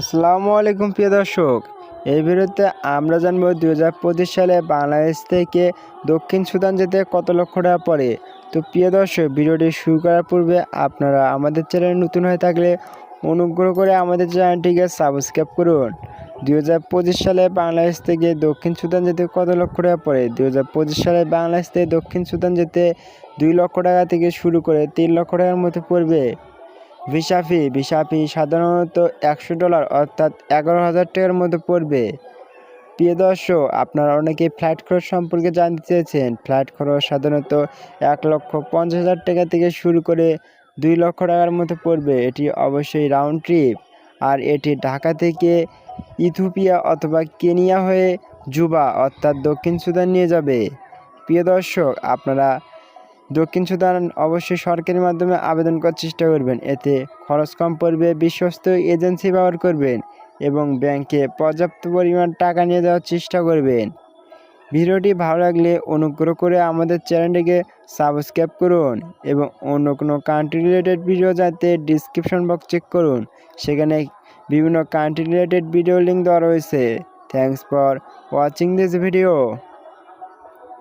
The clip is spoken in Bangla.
আসসালামু আলাইকুম, প্রিয় দর্শক। এই ভিডিওতে আমরা জানব দু হাজার পঁচিশ সালে বাংলাদেশ থেকে দক্ষিণ সুদান যেতে কত লক্ষ টাকা পড়ে। তো প্রিয় দর্শক, ভিডিওটি শুরু করার পূর্বে আপনারা আমাদের চ্যানেল নতুন হয়ে থাকলে অনুগ্রহ করে আমাদের চ্যানেলটিকে সাবস্ক্রাইব করুন। দু হাজার পঁচিশ সালে বাংলাদেশ থেকে দক্ষিণ সুদান যেতে কত লক্ষ টাকা পড়ে? দু হাজার পঁচিশ সালে বাংলাদেশ থেকে দক্ষিণ সুদান যেতে দুই লক্ষ টাকা থেকে শুরু করে তিন লক্ষ টাকার মতো পড়বে। ভিসা ফি ভিসা ফি সাধারণত একশো ডলার অর্থাৎ এগারো হাজার টাকার মতো পড়বে। প্রিয় দর্শক, আপনারা অনেকেই ফ্লাইট খরচ সম্পর্কে জানতে চেয়েছেন। ফ্লাইট খরচ সাধারণত এক লক্ষ পঞ্চাশ হাজার টাকা থেকে শুরু করে দুই লক্ষ টাকার মতো পড়বে। এটি অবশ্যই রাউন্ড ট্রিপ আর এটি ঢাকা থেকে ইথিওপিয়া অথবা কেনিয়া হয়ে জুবা অর্থাৎ দক্ষিণ সুদান নিয়ে যাবে। প্রিয় দর্শক, আপনারা দক্ষিণ সুদান অবশ্যই সরকারের মাধ্যমে আবেদন করার চেষ্টা করবেন। এতে খরচ কম পড়বে, বিশ্বস্ত এজেন্সি ব্যবহার করবেন এবং ব্যাংকে পর্যাপ্ত পরিমাণ টাকা নিয়ে যাওয়ার চেষ্টা করবেন। ভিডিওটি ভালো লাগলে অনুগ্রহ করে আমাদের চ্যানেলটিকে সাবস্ক্রাইব করুন এবং অন্য কোনো কান্ট্রি রিলেটেড ভিডিও যাতে ডিসক্রিপশন বক্স চেক করুন। সেখানে বিভিন্ন কান্ট্রি রিলেটেড ভিডিও লিঙ্ক দেওয়া রয়েছে। Thanks for watching this video